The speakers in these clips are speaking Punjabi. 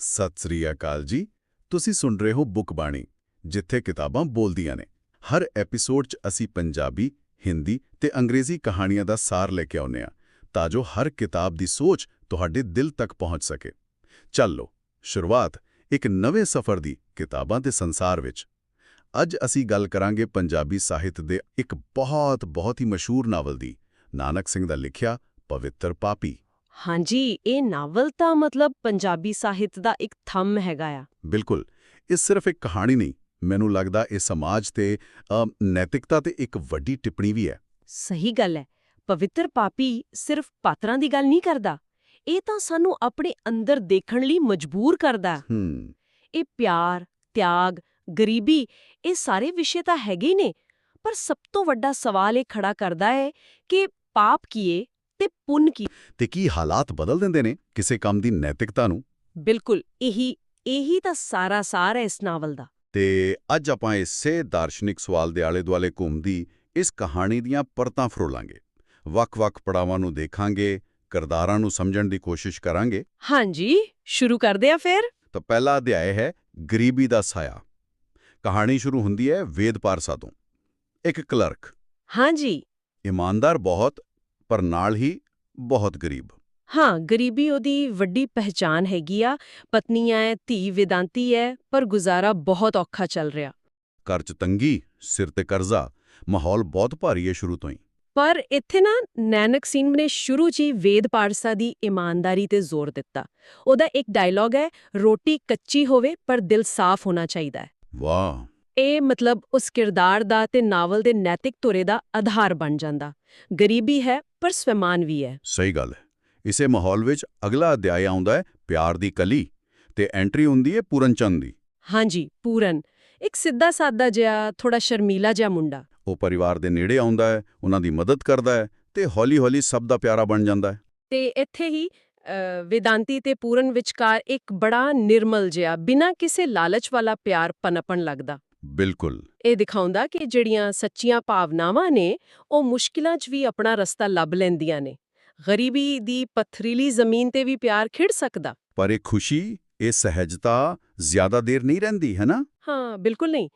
ਸਤਿ ਸ੍ਰੀ ਅਕਾਲ ਜੀ। ਤੁਸੀਂ ਸੁਣ ਰਹੇ ਹੋ ਬੁੱਕ ਬਾਣੀ, ਜਿੱਥੇ ਕਿਤਾਬਾਂ ਬੋਲਦੀਆਂ ਨੇ। ਹਰ ਐਪੀਸੋਡ 'ਚ ਅਸੀਂ ਪੰਜਾਬੀ, ਹਿੰਦੀ ਤੇ ਅੰਗਰੇਜ਼ੀ ਕਹਾਣੀਆਂ ਦਾ ਸਾਰ ਲੈ ਕੇ ਆਉਂਦੇ ਹਾਂ, ਤਾਂ ਜੋ ਹਰ ਕਿਤਾਬ ਦੀ ਸੋਚ ਤੁਹਾਡੇ ਦਿਲ ਤੱਕ ਪਹੁੰਚ ਸਕੇ। ਚੱਲੋ ਸ਼ੁਰੂਆਤ ਇੱਕ ਨਵੇਂ ਸਫ਼ਰ ਦੀ ਕਿਤਾਬਾਂ ਦੇ ਸੰਸਾਰ ਵਿੱਚ। ਅੱਜ ਅਸੀਂ ਗੱਲ ਕਰਾਂਗੇ ਪੰਜਾਬੀ ਸਾਹਿਤ ਦੇ ਇੱਕ ਬਹੁਤ ਬਹੁਤ ਹੀ ਮਸ਼ਹੂਰ ਨਾਵਲ ਦੀ। ਨਾਨਕ ਸਿੰਘ ਦਾ ਲਿਖਿਆ, ਪਵਿੱਤਰ ਪਾਪੀ। ਹਾਂਜੀ ਇਹ ਨਾਵਲ ਤਾਂ ਮਤਲਬ ਪੰਜਾਬੀ ਸਾਹਿਤ ਦਾ ਇੱਕ ਥੰਮ ਹੈਗਾ ਆ। ਬਿਲਕੁਲ ਇਹ ਸਿਰਫ ਇੱਕ ਕਹਾਣੀ ਨਹੀਂ ਮੈਨੂੰ ਲੱਗਦਾ ਇਹ ਸਮਾਜ ਤੇ ਨੈਤਿਕਤਾ ਤੇ ਇੱਕ ਵੱਡੀ ਟਿੱਪਣੀ ਵੀ ਹੈ। ਸਹੀ ਗੱਲ ਹੈ ਪਵਿੱਤਰ ਪਾਪੀ ਸਿਰਫ ਪਾਤਰਾਂ ਦੀ ਗੱਲ ਨਹੀਂ ਕਰਦਾ ਇਹ ਤਾਂ ਸਾਨੂੰ ਆਪਣੇ ਅੰਦਰ ਦੇਖਣ ਲਈ ਮਜਬੂਰ ਕਰਦਾ। ਹੂੰ। ਇਹ ਪਿਆਰ ਤਿਆਗ ਗਰੀਬੀ ਇਹ ਸਾਰੇ ਵਿਸ਼ੇ ਤਾਂ ਹੈਗੇ ਨੇ ਪਰ ਸਭ ਤੋਂ ਵੱਡਾ ਸਵਾਲ ਇਹ ਖੜਾ ਕਰਦਾ ਹੈ ਕਿ ਪਾਪ ਕੀਏ ਤੇ ਪੁੰਨ ਕੀ? ਤੇ ਕੀ ਹਾਲਾਤ ਬਦਲ ਦਿੰਦੇ ਨੇ ਕਿਸੇ ਕੰਮ ਦੀ ਨੈਤਿਕਤਾ ਨੂੰ? ਬਿਲਕੁਲ ਇਹੀ ਇਹੀ ਤਾਂ ਸਾਰਾ ਸਾਰ ਹੈ ਇਸ ਨਾਵਲ ਦਾ। ਤੇ ਅੱਜ ਆਪਾਂ ਇਸੇ ਦਾਰਸ਼ਨਿਕ ਸਵਾਲ ਦੇ ਆਲੇ-ਦੁਆਲੇ ਘੁੰਮਦੀ ਇਸ ਕਹਾਣੀ ਦੀਆਂ ਪਰਤਾਂ ਫਰੋਲਾਂਗੇ। ਵੱਖ-ਵੱਖ ਪੜਾਵਾਂ ਨੂੰ ਦੇਖਾਂਗੇ ਕਿਰਦਾਰਾਂ ਨੂੰ ਸਮਝਣ ਦੀ ਕੋਸ਼ਿਸ਼ ਕਰਾਂਗੇ। ਹਾਂਜੀ ਸ਼ੁਰੂ ਕਰਦੇ ਆ ਫਿਰ। ਤਾਂ ਪਹਿਲਾ ਅਧਿਆਇ ਹੈ ਗਰੀਬੀ ਦਾ ਸਾਇਆ। ਕਹਾਣੀ ਸ਼ੁਰੂ ਹੁੰਦੀ ਹੈ ਵੇਦ ਪਾਰਸਾ ਤੋਂ। ਇੱਕ ਕਲਰਕ। ਹਾਂਜੀ। ਇਮਾਨਦਾਰ ਬਹੁਤ ਪਰ ਨਾਲ ਹੀ ਬਹੁਤ ਗਰੀਬ। ਹਾਂ ਗਰੀਬੀ ਉਹਦੀ ਵੱਡੀ ਪਹਿਚਾਨ ਹੈਗੀ ਆ। ਪਤਨੀਆਂ ਹੈ ਧੀ ਵਿਦਾਂਤੀ ਹੈ ਪਰ ਗੁਜ਼ਾਰਾ ਬਹੁਤ ਔਖਾ ਚੱਲ ਰਿਹਾ। ਘਰ 'ਚ ਤੰਗੀ ਸਿਰ ਤੇ ਕਰਜ਼ਾ ਮਾਹੌਲ ਬਹੁਤ ਭਾਰੀ ਹੈ ਸ਼ੁਰੂ ਤੋਂ ਹੀ। ਪਰ ਇੱਥੇ ਨਾ ਨੈਨਕ ਸਿੰਘ ਨੇ ਸ਼ੁਰੂ 'ਚ ਹੀ ਵੇਦ ਪਾਰਸਾ ਦੀ ਇਮਾਨਦਾਰੀ ਤੇ ਜ਼ੋਰ ਦਿੱਤਾ। ਉਹਦਾ ਇੱਕ ਡਾਇਲੌਗ ਹੈ ਰੋਟੀ ਕੱਚੀ ਹੋਵੇ ਪਰ ਦਿਲ ਸਾਫ਼ ਹੋਣਾ ਚਾਹੀਦਾ ਹੈ ਵਾਹ! ਇਹ ਮਤਲਬ ਉਸ ਕਿਰਦਾਰ ਦਾ ਤੇ ਨਾਵਲ ਦੇ ਨੈਤਿਕ ਤੁਰੇ ਦਾ ਆਧਾਰ ਬਣ ਜਾਂਦਾ। ਗਰੀਬੀ ਹੈ ਪਰ ਸਵੈਮਾਨ ਵੀ ਹੈ। ਸਹੀ ਗੱਲ ਹੈ। ਇਸੇ ਮਾਹੌਲ ਵਿੱਚ ਅਗਲਾ ਅਧਿਆਇ ਆਉਂਦਾ ਹੈ ਪਿਆਰ ਦੀ ਕਲੀ ਤੇ ਐਂਟਰੀ ਹੁੰਦੀ ਹੈ ਪੂਰਨ ਚੰਦ ਦੀ। ਹਾਂਜੀ ਪੂਰਨ। ਇੱਕ ਸਿੱਧਾ ਸਾਦਾ ਜਿਹਾ ਥੋੜਾ ਸ਼ਰਮੀਲਾ ਜਿਹਾ ਮੁੰਡਾ। ਉਹ ਪਰਿਵਾਰ ਦੇ ਨੇੜੇ ਆਉਂਦਾ ਹੈ ਉਹਨਾਂ ਦੀ ਮਦਦ ਕਰਦਾ ਹੈ ਤੇ ਹੌਲੀ-ਹੌਲੀ ਸਭ ਦਾ ਪਿਆਰਾ ਬਣ ਜਾਂਦਾ ਹੈ। ਤੇ ਇੱਥੇ ਹੀ ਵੇਦਾਂਤੀ ਤੇ ਪੂਰਨ ਵਿਚਕਾਰ ਇੱਕ ਬੜਾ ਨਿਰਮਲ ਜਿਹਾ ਬਿਨਾਂ ਕਿਸੇ ਲਾਲਚ ਵਾਲਾ ਪਿਆਰ ਪਨਪਣ ਲੱਗਦਾ। ਬਿਲਕੁਲ। ਇਹ ਦਿਖਾਉਂਦਾ ਕਿ ਜਿਹੜੀਆਂ ਸੱਚੀਆਂ ਭਾਵਨਾਵਾਂ ਨੇ ਉਹ ਮੁਸ਼ਕਿਲਾਂ 'ਚ ਵੀ ਆਪਣਾ ਰਸਤਾ ਲੱਭ ਲੈਂਦੀਆਂ ਨੇ। ਗਰੀਬੀ ਦੀ ਪਥਰੀਲੀ ਜ਼ਮੀਨ ਤੇ ਵੀ ਪਿਆਰ ਖਿੜ ਸਕਦਾ। ਪਰ ਇਹ ਖੁਸ਼ੀ ਇਹ ਸਹਿਜਤਾ ਜ਼ਿਆਦਾ ਦੇਰ ਨਹੀਂ ਰਹਿੰਦੀ ਹੈ ਨਾ? ਹਾਂ ਬਿਲਕੁਲ ਨਹੀਂ।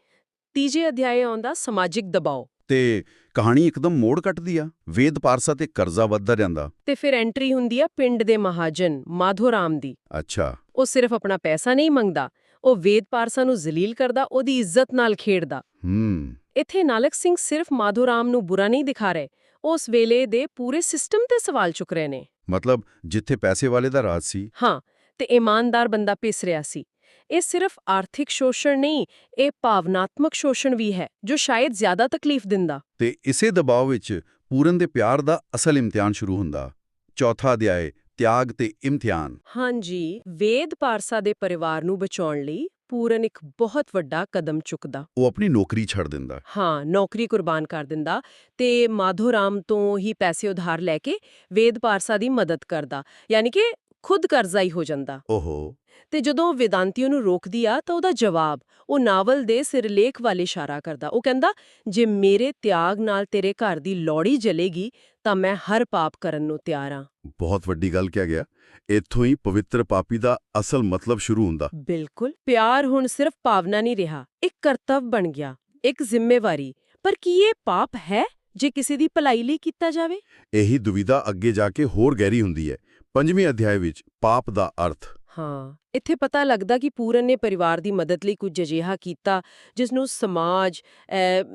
ਤੀਜੇ ਅਧਿਆਏ ਆਉਂਦਾ ਸਮਾਜਿਕ ਦਬਾਅ ਤੇ ਕਹਾਣੀ ਇੱਕਦਮ ਮੋੜ ਕੱਟਦੀ ਆ ਵੇਦ ਪਾਰਸਾ ਤੇ ਕਰਜ਼ਾ ਵੱਧਦਾ ਜਾਂਦਾ। ਤੇ ਫਿਰ ਐਂਟਰੀ ਹੁੰਦੀ ਆ ਪਿੰਡ ਦੇ ਮਹਾਜਨ ਮਾਧੋਰਾਮ ਦੀ। ਅੱਛਾ। ਉਹ ਸਿਰਫ ਆਪਣਾ ਪੈਸਾ ਨਹੀਂ ਮੰਗਦਾ ਉਹ ਵੇਦ ਪਾਰਸਾ ਨੂੰ ਜ਼ਲੀਲ ਕਰਦਾ ਉਹਦੀ ਇੱਜ਼ਤ ਨਾਲ ਖੇਡਦਾ। ਹੂੰ। ਇੱਥੇ ਨਾਲਕ ਸਿੰਘ ਸਿਰਫ ਮਾਧੋਰਾਮ ਨੂੰ ਬੁਰਾ ਨਹੀਂ ਦਿਖਾ ਰਹੇ ਉਸ ਵੇਲੇ ਦੇ ਪੂਰੇ ਸਿਸਟਮ ਤੇ ਸਵਾਲ ਚੁੱਕ ਰਹੇ ਨੇ। ਮਤਲਬ ਜਿੱਥੇ ਪੈਸੇ ਵਾਲੇ ਦਾ ਰਾਜ ਸੀ? ਹਾਂ ਤੇ ਇਮਾਨਦਾਰ ਬੰਦਾ ਪਿਸ ਰਿਹਾ ਸੀ। ਇਹ ਸਿਰਫ ਆਰਥਿਕ ਸ਼ੋਸ਼ਣ ਨਹੀਂ ਇਹ ਭਾਵਨਾਤਮਕ ਸ਼ੋਸ਼ਣ ਵੀ ਹੈ ਜੋ ਸ਼ਾਇਦ ਜ਼ਿਆਦਾ ਤਕਲੀਫ ਦਿੰਦਾ। ਤੇ ਇਸੇ ਦਬਾਅ ਵਿੱਚ ਪੂਰਨ ਦੇ ਪਿਆਰ ਦਾ ਅਸਲ ਇਮਤਿਹਾਨ ਸ਼ੁਰੂ ਹੁੰਦਾ। ਚੌਥਾ ਅਧਿਆਇ ਤਿਆਗ ਤੇ ਇਮਤਿਹਾਨ। ਹਾਂਜੀ ਵੇਦ ਪਾਰਸਾ ਦੇ ਪਰਿਵਾਰ ਨੂੰ ਬਚਾਉਣ ਲਈ ਪੂਰਨ ਇੱਕ ਬਹੁਤ ਵੱਡਾ ਕਦਮ ਚੁੱਕਦਾ। ਉਹ ਆਪਣੀ ਨੌਕਰੀ ਛੱਡ ਦਿੰਦਾ। ਹਾਂ ਨੌਕਰੀ ਕੁਰਬਾਨ ਕਰ ਦਿੰਦਾ ਤੇ ਮਾਧੋਰਾਮ ਤੋਂ ਹੀ ਪੈਸੇ ਉਧਾਰ ਲੈ ਕੇ ਵੇਦ ਪਾਰਸਾ ਦੀ ਮਦਦ ਕਰਦਾ। ਯਾਨੀ ਕਿ ਖੁਦ ਕਰਜ਼ਾਈ ਹੋ ਜਾਂਦਾ। ਓਹੋ। ਤੇ ਜਦੋਂ ਵੇਦਾਂਤੀ ਨੂੰ ਰੋਕਦੀ ਆ ਤਾਂ ਉਹਦਾ ਜਵਾਬ ਉਹ ਨਾਵਲ ਦੇ ਸਿਰਲੇਖ ਵੱਲ ਇਸ਼ਾਰਾ ਕਰਦਾ। ਉਹ ਕਹਿੰਦਾ ਜੇ ਮੇਰੇ ਤਿਆਗ ਨਾਲ ਤੇਰੇ ਘਰ ਦੀ ਲੋੜੀ ਜਲੇਗੀ ਤਾਂ ਮੈਂ ਹਰ ਪਾਪ ਕਰਨ ਨੂੰ ਤਿਆਰ ਹਾਂ ਬਹੁਤ ਵੱਡੀ ਗੱਲ ਕਿਹਾ ਗਿਆ। ਇੱਥੋਂ ਹੀ ਪਵਿੱਤਰ ਪਾਪੀ ਦਾ ਅਸਲ ਮਤਲਬ ਸ਼ੁਰੂ ਹੁੰਦਾ। ਬਿਲਕੁਲ। ਪਿਆਰ ਹੁਣ ਸਿਰਫ ਭਾਵਨਾ ਨਹੀਂ ਰਿਹਾ ਇੱਕ ਕਰਤੱਵ ਬਣ ਗਿਆ ਇੱਕ ਜ਼ਿੰਮੇਵਾਰੀ। ਪਰ ਕੀ ਇਹ ਪਾਪ ਹੈ ਜੇ ਕਿਸੇ ਦੀ ਭਲਾਈ ਲਈ ਕੀਤਾ ਜਾਵੇ? ਇਹੀ ਦੁਵਿਧਾ ਅੱਗੇ ਜਾ ਕੇ ਹੋਰ ਗਹਿਰੀ ਹੁੰਦੀ ਹੈ। ਪੰਜਵੇਂ ਅਧਿਆਇ ਵਿੱਚ ਪਾਪ ਦਾ ਅਰਥ। ਹਾਂ ਇੱਥੇ ਪਤਾ ਲੱਗਦਾ ਕਿ ਪੂਰਨ ਨੇ ਪਰਿਵਾਰ ਦੀ ਮਦਦ ਲਈ ਕੁਝ ਅਜਿਹਾ ਕੀਤਾ ਜਿਸ ਨੂੰ ਸਮਾਜ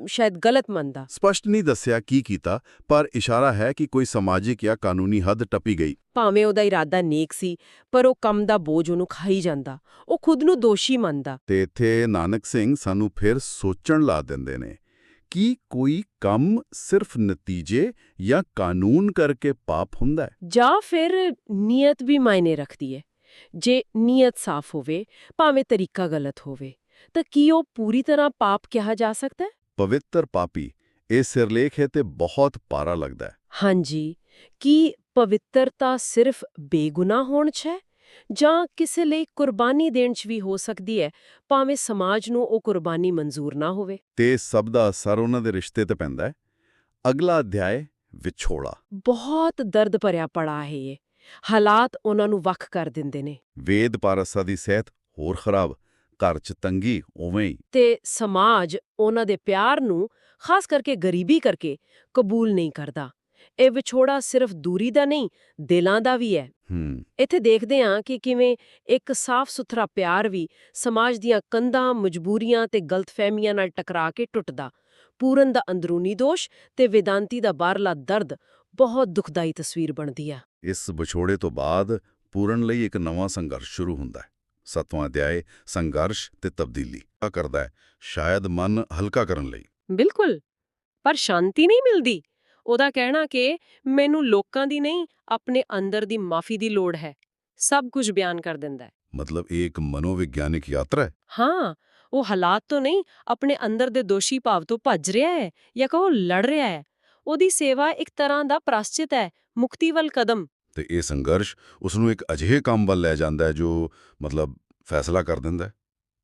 ਸ਼ਾਇਦ ਗਲਤ ਮੰਨਦਾ। ਸਪਸ਼ਟ ਨਹੀਂ ਦੱਸਿਆ ਕੀ ਕੀਤਾ ਪਰ ਇਸ਼ਾਰਾ ਹੈ ਕਿ ਕੋਈ ਸਮਾਜਿਕ ਜਾਂ ਕਾਨੂੰਨੀ ਹੱਦ ਟੱਪੀ ਗਈ। ਭਾਵੇਂ ਉਹਦਾ ਇਰਾਦਾ ਨੇਕ ਸੀ ਪਰ ਉਹ ਕੰਮ ਦਾ ਬੋਝ ਉਹਨੂੰ ਖਾਈ ਜਾਂਦਾ। ਉਹ ਖੁਦ ਨੂੰ ਦੋਸ਼ੀ ਮੰਨਦਾ। ਤੇ ਇੱਥੇ ਨਾਨਕ ਸਿੰਘ ਸਾਨੂੰ ਫਿਰ ਸੋਚਣ ਲਾ ਦਿੰਦੇ ਨੇ। ਕੀ ਕੋਈ ਕੰਮ ਸਿਰਫ ਨਤੀਜੇ ਜਾਂ ਕਾਨੂੰਨ ਕਰਕੇ ਪਾਪ ਹੁੰਦਾ ਹੈ? ਜਾਂ ਫਿਰ ਨੀਅਤ ਵੀ ਮਾਇਨੇ ਰੱਖਦੀ ਹੈ? ਜੇ ਨੀਅਤ ਸਾਫ਼ ਹੋਵੇ ਭਾਵੇਂ ਤਰੀਕਾ ਗਲਤ ਹੋਵੇ ਤਾਂ ਕੀ ਉਹ ਪੂਰੀ ਤਰ੍ਹਾਂ ਪਾਪ ਕਿਹਾ ਜਾ ਸਕਦਾ ਹੈ? ਪਵਿੱਤਰ ਪਾਪੀ ਇਹ ਸਿਰਲੇਖ ਹੈ ਤੇ ਬਹੁਤ ਪਾਰਾ ਲੱਗਦਾ ਹੈ। ਹਾਂਜੀ ਕੀ ਪਵਿੱਤਰਤਾ ਸਿਰਫ ਬੇਗੁਨਾਹ ਹੋਣ 'ਚ ਹੈ? ਜਾਂ ਕਿਸੇ ਲਈ ਕੁਰਬਾਨੀ ਦੇਣ 'ਚ ਵੀ ਹੋ ਸਕਦੀ ਹੈ ਭਾਵੇਂ ਸਮਾਜ ਨੂੰ ਉਹ ਕੁਰਬਾਨੀ ਮਨਜ਼ੂਰ ਨਾ ਹੋਵੇ। ਤੇ ਸਭ ਦਾ ਅਸਰ ਉਹਨਾਂ ਦੇ ਰਿਸ਼ਤੇ ਤੇ ਪੈਂਦਾ ਹੈ। ਅਗਲਾ ਅਧਿਆਇ ਵਿਛੋੜਾ। ਬਹੁਤ ਦਰਦ ਭਰਿਆ ਪੜਾ ਹੈ ਇਹ। ਹਾਲਾਤ ਉਹਨਾਂ ਨੂੰ ਵੱਖ ਕਰ ਦਿੰਦੇ ਨੇ। ਵੇਦ ਪਾਰਸਾ ਦੀ ਸਿਹਤ ਹੋਰ ਖਰਾਬ ਘਰ 'ਚ ਤੰਗੀ ਉਵੇਂ ਹੀ। ਤੇ ਸਮਾਜ ਉਹਨਾਂ ਦੇ ਪਿਆਰ ਨੂੰ ਖਾਸ ਕਰਕੇ ਗਰੀਬੀ ਕਰਕੇ ਕਬੂਲ ਨਹੀਂ ਕਰਦਾ। ਇਹ ਵਿਛੋੜਾ ਸਿਰਫ ਦੂਰੀ ਦਾ ਨਹੀਂ ਦਿਲਾਂ ਦਾ ਵੀ ਹੈ। ਹੂੰ। ਇੱਥੇ ਦੇਖਦੇ ਹਾਂ ਕਿ ਕਿਵੇਂ ਇੱਕ ਸਾਫ਼ ਸੁਥਰਾ ਪਿਆਰ ਵੀ ਸਮਾਜ ਦੀਆਂ ਕੰਧਾਂ ਮਜਬੂਰੀਆਂ ਤੇ ਗਲਤਫਹਿਮੀਆਂ ਨਾਲ ਟਕਰਾ ਕੇ ਟੁੱਟਦਾ। ਪੂਰਨ ਦਾ ਅੰਦਰੂਨੀ ਦੋਸ਼ ਤੇ ਵਿਦਾਂਤੀ ਦਾ ਬਾਹਰਲਾ ਦਰਦ ਬਹੁਤ ਦੁਖਦਾਈ ਤਸਵੀਰ ਬਣਦੀ ਆ। ਇਸ ਵਿਛੋੜੇ ਤੋਂ ਬਾਅਦ ਪੂਰਨ ਲਈ ਇੱਕ ਨਵਾਂ ਸੰਘਰਸ਼ ਸ਼ੁਰੂ ਹੁੰਦਾ ਹੈ। ਸਤਵਾਂ ਅਧਿਆਏ ਸੰਘਰਸ਼ ਤੇ ਤਬਦੀਲੀ। ਆ ਕਰਦਾ ਹੈ ਸ਼ਾਇਦ ਮਨ ਹਲਕਾ ਕਰਨ ਲਈ। ਬਿਲਕੁਲ ਪਰ ਸ਼ਾਂਤੀ ਨਹੀਂ ਮਿਲਦੀ। ਉਹਦਾ ਕਹਿਣਾ ਕਿ ਮੈਨੂੰ ਲੋਕਾਂ ਦੀ ਨਹੀਂ ਆਪਣੇ ਅੰਦਰ ਦੀ ਮਾਫੀ ਦੀ ਲੋੜ ਹੈ। ਸਭ ਕੁਝ ਬਿਆਨ ਕਰ ਦਿੰਦਾ ਹੈ। ਮਤਲਬ ਇਹ ਇੱਕ ਮਨੋਵਿਗਿਆਨਿਕ ਯਾਤਰਾ ਹੈ? ਹਾਂ ਉਹ ਹਾਲਾਤ ਤੋਂ ਨਹੀਂ ਆਪਣੇ ਅੰਦਰ ਦੇ ਦੋਸ਼ੀ ਭਾਵ ਤੋਂ ਭੱਜ ਰਿਹਾ ਹੈ ਜਾਂ ਕਹੋ ਲੜ ਰਿਹਾ ਹੈ। ਉਹਦੀ ਸੇਵਾ ਇੱਕ ਤਰ੍ਹਾਂ ਦਾ ਪ੍ਰਾਸ਼ਚਿਤ ਹੈ ਮੁਕਤੀ ਵੱਲ ਕਦਮ। ਤੇ ਇਹ ਸੰਘਰਸ਼ ਉਸ ਨੂੰ ਇੱਕ ਅਜਿਹੇ ਕੰਮ ਵੱਲ ਲੈ ਜਾਂਦਾ ਹੈ ਜੋ ਮਤਲਬ ਫੈਸਲਾ ਕਰ ਦਿੰਦਾ ਹੈ।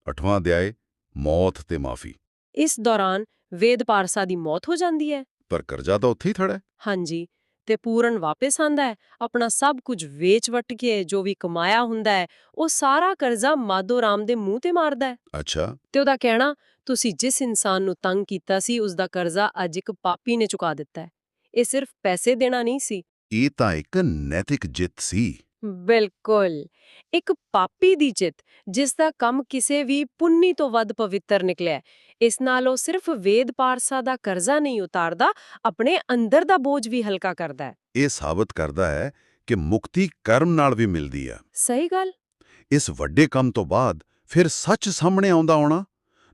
ਅਠਵਾਂ ਅਧਿਆਏ ਮੌਤ ਤੇ ਮਾਫੀ। ਇਸ ਦੌਰਾਨ ਵੇਦ ਪਾਰਸਾ ਦੀ ਮੌਤ ਹੋ ਜਾਂਦੀ ਹੈ। ਪਰ ਕਰਜ਼ਾ ਤਾਂ ਉੱਥੇ ਹੀ ਖੜਾ ਹੈ। ਹਾਂਜੀ ਤੇ ਪੂਰਨ ਵਾਪਸ ਆਂਦਾ ਹੈ ਆਪਣਾ ਸਭ ਕੁਝ ਵੇਚ ਵਟ ਕੇ ਜੋ ਵੀ ਕਮਾਇਆ ਹੁੰਦਾ ਹੈ ਉਹ ਸਾਰਾ ਕਰਜ਼ਾ ਮਾਧੋ ਰਾਮ ਦੇ ਮੂੰਹ ਤੇ ਮਾਰਦਾ ਹੈ। ਅੱਛਾ। ਤੇ ਉਹਦਾ ਕਹਿਣਾ ਤੁਸੀਂ ਜਿਸ ਇਨਸਾਨ ਨੂੰ ਤੰਗ ਕੀਤਾ ਸੀ ਉਸ ਦਾ ਕਰਜ਼ਾ ਅੱਜ ਇੱਕ ਪਾਪੀ ਨੇ ਚੁਕਾ ਦਿੱਤਾ ਹੈ। ਇਹ ਸਿਰਫ ਪੈਸੇ ਦੇਣਾ ਨਹੀਂ ਸੀ। ਇਹ ਤਾਂ ਇੱਕ ਨੈਤਿਕ ਜਿੱਤ ਸੀ। ਬਿਲਕੁਲ। ਇੱਕ ਪਾਪੀ ਦੀ ਜਿੱਤ ਜਿਸ ਦਾ ਕੰਮ ਕਿਸੇ ਵੀ ਪੁੰਨੀ ਤੋਂ ਵੱਧ ਪਵਿੱਤਰ ਨਿਕਲਿਆ। ਇਸ ਨਾਲ ਉਹ ਸਿਰਫ ਵੇਦ ਪਾਰਸਾ ਦਾ ਕਰਜ਼ਾ ਨਹੀਂ ਉਤਾਰਦਾ ਆਪਣੇ ਅੰਦਰ ਦਾ ਬੋਝ ਵੀ ਹਲਕਾ ਕਰਦਾ ਹੈ। ਇਹ ਸਾਬਤ ਕਰਦਾ ਹੈ ਕਿ ਮੁਕਤੀ ਕਰਮ ਨਾਲ ਵੀ ਮਿਲਦੀ ਹੈ ਸਹੀ ਗੱਲ। ਇਸ ਵੱਡੇ ਕੰਮ ਤੋਂ ਬਾਅਦ ਫਿਰ ਸੱਚ ਸਾਹਮਣੇ ਆਉਂਦਾ ਹੋਣਾ?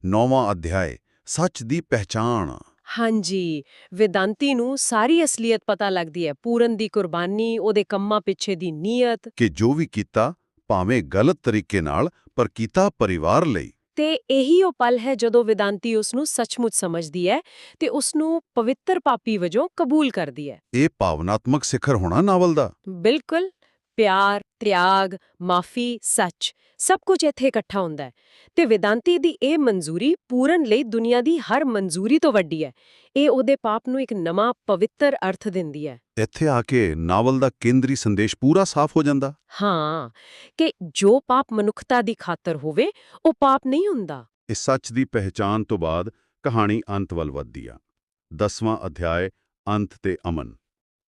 ਨੌਵਾਂ ਅਧਿਆਏ ਸੱਚ ਦੀ ਪਹਿਚਾਣ। ਹਾਂਜੀ ਵਿਦਾਂਤੀ ਨੂੰ ਸਾਰੀ ਅਸਲੀਅਤ ਪਤਾ ਲੱਗਦੀ ਹੈ। ਪੂਰਨ ਦੀ ਕੁਰਬਾਨੀ ਉਹਦੇ ਕੰਮਾਂ ਪਿੱਛੇ ਦੀ ਨੀਅਤ। ਕਿ ਜੋ ਵੀ ਕੀਤਾ ਭਾਵੇਂ ਗਲਤ ਤਰੀਕੇ ਨਾਲ ਪਰ ਕੀਤਾ ਪਰਿਵਾਰ ਲਈ। ਤੇ ਇਹੀ ਉਹ ਪਲ ਹੈ ਜਦੋਂ ਵਿਦਾਂਤੀ ਉਸ ਨੂੰ ਸੱਚਮੁੱਚ ਸਮਝਦੀ ਹੈ ਤੇ ਉਸ ਨੂੰ ਪਵਿੱਤਰ ਪਾਪੀ ਵਜੋਂ ਕਬੂਲ ਕਰਦੀ ਹੈ। ਇਹ ਭਾਵਨਾਤਮਕ ਸਿਖਰ ਹੋਣਾ ਨਾਵਲ ਦਾ? ਬਿਲਕੁਲ। ਪਿਆਰ ਤਿਆਗ ਮਾਫੀ ਸੱਚ। ਸਭ ਕੁਝ ਇੱਥੇ ਇਕੱਠਾ ਹੁੰਦਾ ਹੈ। ਤੇ ਵਿਦਾਂਤੀ ਦੀ ਇਹ ਮਨਜ਼ੂਰੀ ਪੂਰਨ ਲਈ ਦੁਨੀਆ ਦੀ ਹਰ ਮਨਜ਼ੂਰੀ ਤੋਂ ਵੱਡੀ ਹੈ। ਇਹ ਉਹਦੇ ਪਾਪ ਨੂੰ ਇੱਕ ਨਵਾਂ ਪਵਿੱਤਰ ਅਰਥ ਦਿੰਦੀ ਹੈ। ਇੱਥੇ ਆ ਕੇ ਨਾਵਲ ਦਾ ਕੇਂਦਰੀ ਸੰਦੇਸ਼ ਪੂਰਾ ਸਾਫ਼ ਹੋ ਜਾਂਦਾ। ਹਾਂ ਕਿ ਜੋ ਪਾਪ ਮਨੁੱਖਤਾ ਦੀ ਖਾਤਰ ਹੋਵੇ ਉਹ ਪਾਪ ਨਹੀਂ ਹੁੰਦਾ। ਇਸ ਸੱਚ ਦੀ ਪਹਿਚਾਨ ਤੋਂ ਬਾਅਦ ਕਹਾਣੀ ਅੰਤ ਵੱਲ ਵੱਧਦੀ ਆ। ਦਸਵਾਂ ਅਧਿਆਏ ਅੰਤ ਤੇ ਅਮਨ।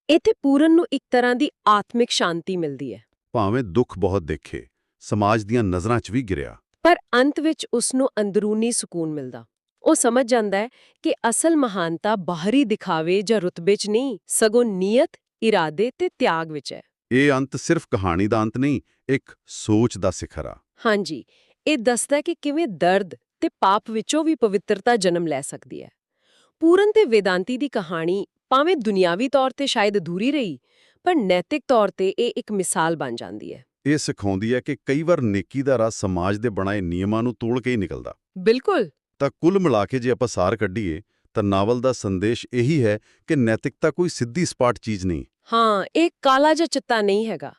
ਇੱਥੇ ਪੂਰਨ ਨੂੰ ਇੱਕ ਤਰ੍ਹਾਂ ਦੀ ਆਤਮਿਕ ਸ਼ਾਂਤੀ ਮਿਲਦੀ ਹੈ। ਭਾਵੇਂ ਦੁੱਖ ਬਹੁਤ ਦੇਖੇ ਸਮਾਜ ਦੀਆਂ ਨਜ਼ਰਾਂ 'ਚ ਵੀ ਗਿਰਿਆ। ਪਰ ਅੰਤ ਵਿੱਚ ਉਸ ਨੂੰ ਅੰਦਰੂਨੀ ਸਕੂਨ ਮਿਲਦਾ। ਉਹ ਸਮਝ ਜਾਂਦਾ ਹੈ ਕਿ ਅਸਲ ਮਹਾਨਤਾ ਬਾਹਰੀ ਦਿਖਾਵੇ ਜਾਂ ਰੁਤਬੇ 'ਚ ਨਹੀਂ ਸਗੋਂ ਨੀਅਤ ਇਰਾਦੇ ਤੇ ਤਿਆਗ ਵਿੱਚ ਹੈ। ਇਹ ਅੰਤ ਸਿਰਫ ਕਹਾਣੀ ਦਾ ਅੰਤ ਨਹੀਂ ਇੱਕ ਸੋਚ ਦਾ ਸਿਖਰ ਆ। ਹਾਂਜੀ ਇਹ ਦੱਸਦਾ ਹੈ ਕਿ ਕਿਵੇਂ ਦਰਦ ਤੇ ਪਾਪ ਵਿੱਚੋਂ ਵੀ ਪਵਿੱਤਰਤਾ ਜਨਮ ਲੈ ਸਕਦੀ ਹੈ। ਪੂਰਨ ਤੇ ਵੇਦਾਂਤੀ ਦੀ ਕਹਾਣੀ ਭਾਵੇਂ ਦੁਨਿਆਵੀ ਤੌਰ ਤੇ ਸ਼ਾਇਦ ਅਧੂਰੀ ਰਹੀ ਪਰ ਨੈਤਿਕ ਤੌਰ ਤੇ ਇਹ ਇੱਕ ਮਿਸਾਲ ਬਣ ਜਾਂਦੀ ਹੈ। ਇਹ ਸਿਖਾਉਂਦੀ ਹੈ ਕਿ ਕਈ ਵਾਰ ਨੇਕੀ ਦਾ ਰਾਹ ਸਮਾਜ ਦੇ ਬਣਾਏ ਨਿਯਮਾਂ ਨੂੰ ਤੋੜ ਕੇ ਹੀ ਨਿਕਲਦਾ। ਬਿਲਕੁਲ। ਤਾਂ ਕੁੱਲ ਮਿਲਾ ਕੇ ਜੇ ਆਪਾਂ ਸਾਰ ਕੱਢੀਏ ਤਾਂ ਨਾਵਲ ਦਾ ਸੰਦੇਸ਼ ਇਹੀ ਹੈ ਕਿ ਨੈਤਿਕਤਾ ਕੋਈ ਸਿੱਧੀ ਸਪਾਟ ਚੀਜ਼ ਨਹੀਂ। ਹਾਂ ਇਹ ਕਾਲਾ ਜਿਹਾ ਚਿੱਟਾ ਨਹੀਂ ਹੈਗਾ।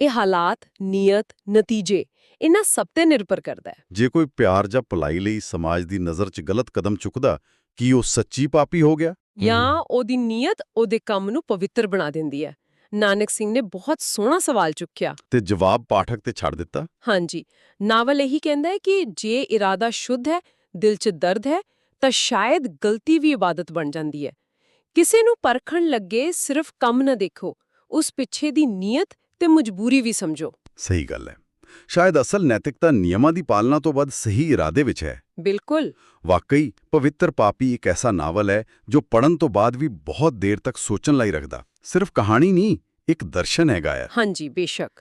ਇਹ ਹਾਲਾਤ ਨੀਅਤ ਨਤੀਜੇ ਇਹਨਾਂ ਸਭ ਤੇ ਨਿਰਭਰ ਕਰਦਾ ਹੈ। ਜੇ ਕੋਈ ਪਿਆਰ ਜਾਂ ਭਲਾਈ ਲਈ ਸਮਾਜ ਦੀ ਨਜ਼ਰ 'ਚ ਗਲਤ ਕਦਮ ਚੁੱਕਦਾ ਕੀ ਉਹ ਸੱਚੀ ਪਾਪੀ ਹੋ ਗਿਆ? ਜਾਂ ਉਹਦੀ ਨੀਅਤ ਉਹਦੇ ਕੰਮ ਨੂੰ ਪਵਿੱਤਰ ਬਣਾ ਦਿੰਦੀ ਹੈ। ਨਾਨਕ ਸਿੰਘ ਨੇ ਬਹੁਤ ਸੋਹਣਾ ਸਵਾਲ ਚੁੱਕਿਆ। ਤੇ ਜਵਾਬ ਪਾਠਕ ਤੇ ਛੱਡ ਦਿੱਤਾ? ਹਾਂਜੀ। ਨਾਵਲ ਇਹੀ ਕਹਿੰਦਾ ਹੈ ਕਿ ਜੇ ਇਰਾਦਾ ਸ਼ੁੱਧ ਹੈ ਦਿਲ 'ਚ ਦਰਦ ਹੈ ਤਾਂ ਸ਼ਾਇਦ ਗਲਤੀ ਵੀ ਇਬਾਦਤ ਬਣ ਜਾਂਦੀ ਹੈ। ਕਿਸੇ ਨੂੰ ਪਰਖਣ ਲੱਗੇ ਸਿਰਫ ਕੰਮ ਨਾ ਦੇਖੋ ਉਸ ਪਿੱਛੇ ਦੀ ਨੀਅਤ ਤੇ ਮਜਬੂਰੀ ਵੀ ਸਮਝੋ। ਸਹੀ ਗੱਲ ਹੈ। ਸ਼ਾਇਦ ਅਸਲ ਨੈਤਿਕਤਾ ਨਿਯਮਾਂ ਦੀ ਪਾਲਣਾ ਤੋਂ ਵੱਧ ਸਹੀ ਇਰਾਦੇ ਵਿੱਚ ਹੈ। ਬਿਲਕੁਲ। ਵਾਕਈ ਪਵਿੱਤਰ ਪਾਪੀ ਇੱਕ ਐਸਾ ਨਾਵਲ ਹੈ ਜੋ ਪੜਨ ਤੋਂ ਬਾਅਦ ਵੀ ਬਹੁਤ ਦੇਰ ਤੱਕ ਸੋਚਣ ਲਈ ਰੱਖਦਾ। ਸਿਰਫ ਕਹਾਣੀ ਨਹੀਂ ਇੱਕ ਦਰਸ਼ਨ ਹੈਗਾ ਹੈ ਹਾਂਜੀ ਬੇਸ਼ੱਕ।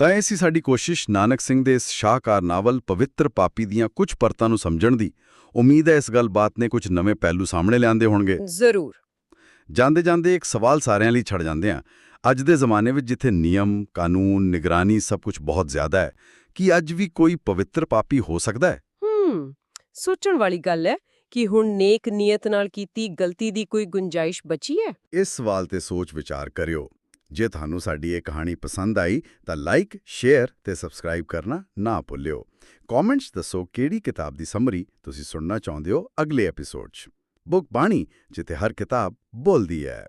ਤਾਂ ਇਹ ਸੀ ਸਾਡੀ ਕੋਸ਼ਿਸ਼ ਨਾਨਕ ਸਿੰਘ ਦੇ ਇਸ ਸ਼ਾਹਕਾਰ ਨਾਵਲ ਪਵਿੱਤਰ ਪਾਪੀ ਦੀਆਂ ਕੁਝ ਪਰਤਾਂ ਨੂੰ ਸਮਝਣ ਦੀ। ਉਮੀਦ ਹੈ ਇਸ ਗੱਲਬਾਤ ਨੇ ਕੁਝ ਨਵੇਂ ਪਹਿਲੂ ਸਾਹਮਣੇ ਲਿਆਂਦੇ ਹੋਣਗੇ। ਜ਼ਰੂਰ। ਜਾਂਦੇ ਜਾਂਦੇ ਇੱਕ ਸਵਾਲ ਸਾਰਿਆਂ ਲਈ ਛੱਡ ਜਾਂਦੇ ਆ ਅੱਜ ਦੇ ਜ਼ਮਾਨੇ ਵਿੱਚ ਜਿੱਥੇ ਨਿਯਮ ਕਾਨੂੰਨ ਨਿਗਰਾਨੀ ਸਭ ਕੁਝ ਬਹੁਤ ਜ਼ਿਆਦਾ ਹੈ ਕੀ ਅੱਜ ਵੀ ਕੋਈ ਪਵਿੱਤਰ ਪਾਪੀ ਹੋ ਸਕਦਾ ਹੈ? ਹੂੰ ਸੋਚਣ ਵਾਲੀ ਗੱਲ ਹੈ ਕਿ ਹੁਣ ਨੇਕ ਨੀਅਤ ਨਾਲ ਕੀਤੀ ਗਲਤੀ ਦੀ ਕੋਈ ਗੁੰਜਾਇਸ਼ ਬਚੀ ਹੈ? ਇਸ ਸਵਾਲ ਤੇ ਸੋਚ ਵਿਚਾਰ ਕਰਿਓ। ਜੇ ਤੁਹਾਨੂੰ ਸਾਡੀ ਇਹ ਕਹਾਣੀ ਪਸੰਦ ਆਈ ਤਾਂ ਲਾਈਕ, ਸ਼ੇਅਰ ਤੇ ਸਬਸਕ੍ਰਾਈਬ ਕਰਨਾ ਨਾ ਭੁੱਲਿਓ। ਕਮੈਂਟਸ ਦੱਸੋ ਕਿਹੜੀ ਕਿਤਾਬ ਦੀ ਸਮਰੀ ਤੁਸੀਂ ਸੁਣਨਾ ਚਾਹੁੰਦੇ ਹੋ ਅਗਲੇ ਐਪੀਸੋਡ 'ਚ। ਬੁੱਕ ਬਾਣੀ, ਜਿੱਥੇ ਹਰ ਕਿਤਾਬ ਬੋਲਦੀ ਹੈ।